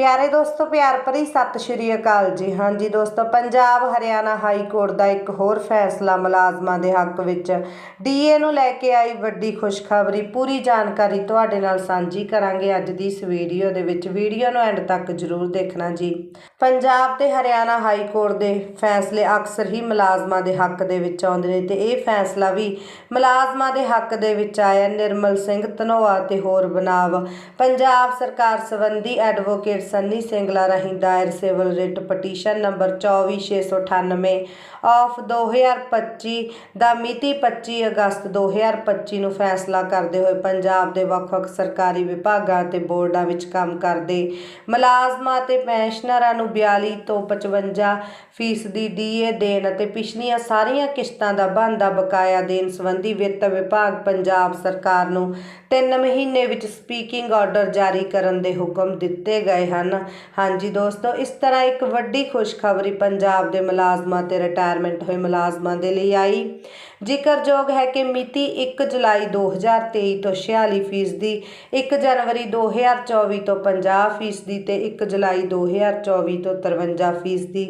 ਪਿਆਰੇ ਦੋਸਤੋ, ਪਿਆਰ ਭਰੀ ਸਤਿ ਸ਼੍ਰੀ ਅਕਾਲ ਜੀ। ਹਾਂਜੀ ਦੋਸਤੋ, ਪੰਜਾਬ, ਹਰਿਆਣਾ ਹਾਈ ਕੋਰਟ ਦਾ ਇੱਕ ਹੋਰ ਫੈਸਲਾ ਮੁਲਾਜ਼ਮਾਂ ਦੇ ਹੱਕ ਵਿੱਚ। ਡੀਏ ਨੂੰ ਲੈ ਕੇ ਆਈ ਵੱਡੀ ਖੁਸ਼ਖਬਰੀ। ਪੂਰੀ ਜਾਣਕਾਰੀ ਤੁਹਾਡੇ ਨਾਲ ਸਾਂਝੀ ਕਰਾਂਗੇ ਅੱਜ ਦੀ ਇਸ ਵੀਡੀਓ ਦੇ ਵਿੱਚ। ਵੀਡੀਓ ਨੂੰ ਐਂਡ ਤੱਕ ਜ਼ਰੂਰ ਦੇਖਣਾ ਜੀ। ਪੰਜਾਬ ਤੇ ਹਰਿਆਣਾ ਹਾਈ ਕੋਰਟ ਦੇ ਫੈਸਲੇ ਅਕਸਰ ਹੀ ਮੁਲਾਜ਼ਮਾਂ ਦੇ ਹੱਕ ਦੇ ਵਿੱਚ ਆਉਂਦੇ ਨੇ ਤੇ ਇਹ ਫੈਸਲਾ ਵੀ ਮੁਲਾਜ਼ਮਾਂ ਦੇ ਹੱਕ ਦੇ ਵਿੱਚ ਆਇਆ। ਨਿਰਮਲ ਸਿੰਘ ਧਨੋਆ ਤੇ ਹੋਰ ਬਨਾਵ। ਪੰਜਾਬ ਸਰਕਾਰ ਸੰਬੰਧੀ ਐਡਵੋਕੇਟ ਸੰਨੀ ਸਿੰਗਲਾ ਰਾਹੀਂ ਦਾਇਰ civil writ petition number 24698 of 2025 ਦਾ ਮਿਤੀ 25 ਅਗਸਤ 2025 ਨੂੰ ਫੈਸਲਾ ਕਰਦੇ ਹੋਏ ਪੰਜਾਬ ਦੇ ਵੱਖ-ਵੱਖ ਸਰਕਾਰੀ ਵਿਭਾਗਾਂ ਅਤੇ ਬੋਰਡਾਂ ਵਿੱਚ ਕੰਮ ਕਰਦੇ ਮੁਲਾਜ਼ਮਾਂ ਅਤੇ ਪੈਨਸ਼ਨਰਾਂ ਨੂੰ 42 ਤੋਂ 55 ਫੀਸਦੀ ਡੀਏ ਦੇਣ ਅਤੇ ਪਿਛਲੀਆਂ ਸਾਰੀਆਂ ਕਿਸ਼ਤਾਂ ਦਾ ਬਣਦਾ ਬਕਾਇਆ ਦੇਣ ਸੰਬੰਧੀ ਵਿੱਤ ਵਿਭਾਗ ਪੰਜਾਬ ਸਰਕਾਰ ਨੂੰ 3 ਮਹੀਨੇ ਵਿੱਚ ਸਪੀਕਿੰਗ ਆਰਡਰ ਜਾਰੀ ਕਰਨ ਦੇ ਹੁਕਮ ਦਿੱਤੇ ਗਏ ਹਨ। ਹਾਂਜੀ ਦੋਸਤੋ, ਇਸ ਤਰ੍ਹਾਂ ਇੱਕ ਵੱਡੀ ਖੁਸ਼ਖਬਰੀ ਪੰਜਾਬ ਦੇ ਮੁਲਾਜ਼ਮਾਂ ਤੇ ਰਿਟਾਇਰਮੈਂਟ ਹੋਏ ਮੁਲਾਜ਼ਮਾਂ ਦੇ ਲਈ ਆਈ। ਜ਼ਿਕਰਯੋਗ ਹੈ ਕਿ ਮਿਤੀ 1 ਜੁਲਾਈ 2023 ਤੋਂ 46 ਫੀਸਦੀ 1 ਜਨਵਰੀ 2024 ਤੋਂ 50 ਫੀਸਦੀ ਤੇ 1 ਜੁਲਾਈ 2024 ਤੋਂ 53 ਫੀਸਦੀ।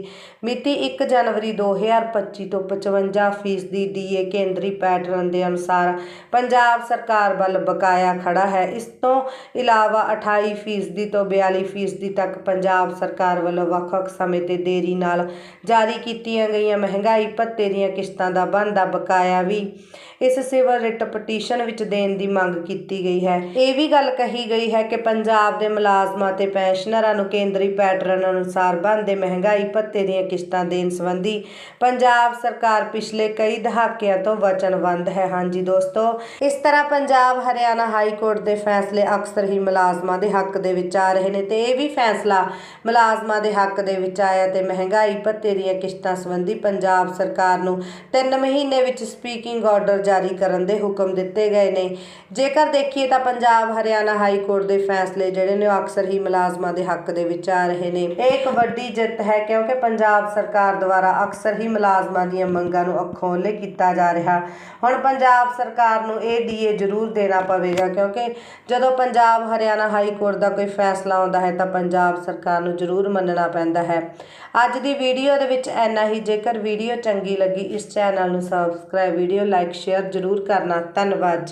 ਮਿਤੀ 1 ਜਨਵਰੀ 2025 ਤੋਂ 55 ਫੀਸਦੀ ਡੀਏ ਕੇਂਦਰੀ ਪੈਟਰਨ ਦੇ ਅਨੁਸਾਰ ਪੰਜਾਬ ਸਰਕਾਰ ਵੱਲ ਬਕਾਇਆ ਖੜਾ ਹੈ। ਇਸ ਤੋਂ ਇਲਾਵਾ 28 ਫੀਸਦੀ ਤੋਂ 42 ਫੀਸਦੀ ਤੱਕ ਪੰਜਾਬ ਸਰਕਾਰ ਵੱਲੋਂ ਵੱਖ-ਵੱਖ ਸਮੇਂ ਤੇ ਦੇਰੀ ਨਾਲ ਜਾਰੀ ਕੀਤੀਆਂ ਗਈਆਂ ਮਹਿੰਗਾਈ ਭੱਤੇ ਦੀਆਂ ਕਿਸ਼ਤਾਂ ਦਾ ਬਣਦਾ ਬਕਾਇਆ ਵੀ ਇਸ ਸਿਵਲ ਰਿਟ ਪਟੀਸ਼ਨ ਵਿੱਚ ਦੇਣ ਦੀ ਮੰਗ ਕੀਤੀ ਗਈ ਹੈ। ਇਹ ਵੀ ਗੱਲ ਕਹੀ ਗਈ ਹੈ ਕਿ ਪੰਜਾਬ ਦੇ ਮੁਲਾਜ਼ਮਾਂ ਤੇ ਪੈਨਸ਼ਨਰਾਂ ਨੂੰ ਕੇਂਦਰੀ ਪੈਟਰਨ ਅਨੁਸਾਰ ਬਣਦੇ ਮਹਿੰਗਾਈ ਭੱਤੇ ਦੀਆਂ ਕਿਸ਼ਤਾਂ ਦੇਣ ਸੰਬੰਧੀ ਪੰਜਾਬ ਸਰਕਾਰ ਪਿਛਲੇ ਕਈ ਦਹਾਕਿਆਂ ਤੋਂ ਵਚਨਬੱਧ ਹੈ। ਹਾਂਜੀ ਦੋਸਤੋ, ਇਸ ਤਰ੍ਹਾਂ ਪੰਜਾਬ, ਹਰਿਆਣਾ ਹਾਈ ਕੋਰਟ ਦੇ ਫੈਸਲੇ ਅਕਸਰ ਹੀ ਮੁਲਾਜ਼ਮਾਂ ਦੇ ਹੱਕ ਦੇ ਵਿੱਚ ਆ ਰਹੇ ਨੇ ਤੇ ਇਹ ਵੀ ਫੈਸਲਾ ਮੁਲਾਜ਼ਮਾਂ ਦੇ ਹੱਕ ਦੇ ਵਿੱਚ ਆਇਆ ਤੇ ਮਹਿੰਗਾਈ ਭੱਤੇ ਦੀਆਂ ਕਿਸ਼ਤਾਂ ਸੰਬੰਧੀ ਪੰਜਾਬ ਸਰਕਾਰ ਨੂੰ 3 ਮਹੀਨੇ ਵਿੱਚ ਸਪੀਕਿੰਗ ਆਰਡਰ ਜਾਰੀ ਕਰਨ ਦੇ ਹੁਕਮ ਦਿੱਤੇ ਗਏ ਨੇ। ਜੇਕਰ ਦੇਖੀਏ ਤਾਂ ਪੰਜਾਬ ਹਰਿਆਣਾ ਹਾਈ ਕੋਰਟ ਦੇ ਫੈਸਲੇ ਜਿਹੜੇ ਨੇ ਉਹ ਅਕਸਰ ਹੀ ਮੁਲਾਜ਼ਮਾਂ ਦੇ ਹੱਕ ਦੇ ਵਿੱਚ ਆ ਰਹੇ ਨੇ। ਇਹ ਇੱਕ ਵੱਡੀ ਜਿੱਤ ਹੈ ਕਿਉਂਕਿ ਪੰਜਾਬ ਸਰਕਾਰ ਦੁਆਰਾ ਅਕਸਰ ਹੀ ਮੁਲਾਜ਼ਮਾਂ ਦੀਆਂ ਮੰਗਾਂ ਨੂੰ ਅੱਖੋਂ ਓਹਲੇ ਕੀਤਾ ਜਾ ਰਿਹਾ। ਹੁਣ ਪੰਜਾਬ ਸਰਕਾਰ ਨੂੰ ਇਹ ਡੀਏ ਜ਼ਰੂਰ ਦੇਣਾ ਪਵੇਗਾ ਕਿਉਂਕਿ ਜਦੋਂ ਪੰਜਾਬ ਹਰਿਆਣਾ ਹਾਈ ਕੋਰਟ ਦਾ ਕੋਈ ਫੈਸਲਾ ਆਉਂਦਾ ਹੈ ਤਾਂ ਪੰਜਾਬ ਸਰਕਾਰ ਨੂੰ ਜ਼ਰੂਰ ਮੰਨਣਾ ਪੈਂਦਾ ਹੈ। ਅੱਜ ਦੀ ਵੀਡੀਓ ਦੇ ਵਿੱਚ ਇੰਨਾ ਹੀ। ਜੇਕਰ ਵੀਡੀਓ ਚੰਗੀ ਲੱਗੀ, ਇਸ ਚੈਨਲ ਨੂੰ ਸਬਸਕ੍ਰਾਈਬ ਵੀਡੀਓ ਲਾਈਕ ਸ਼ੇਅਰ ਜ਼ਰੂਰ ਕਰਨਾ। ਧੰਨਵਾਦ ਜੀ।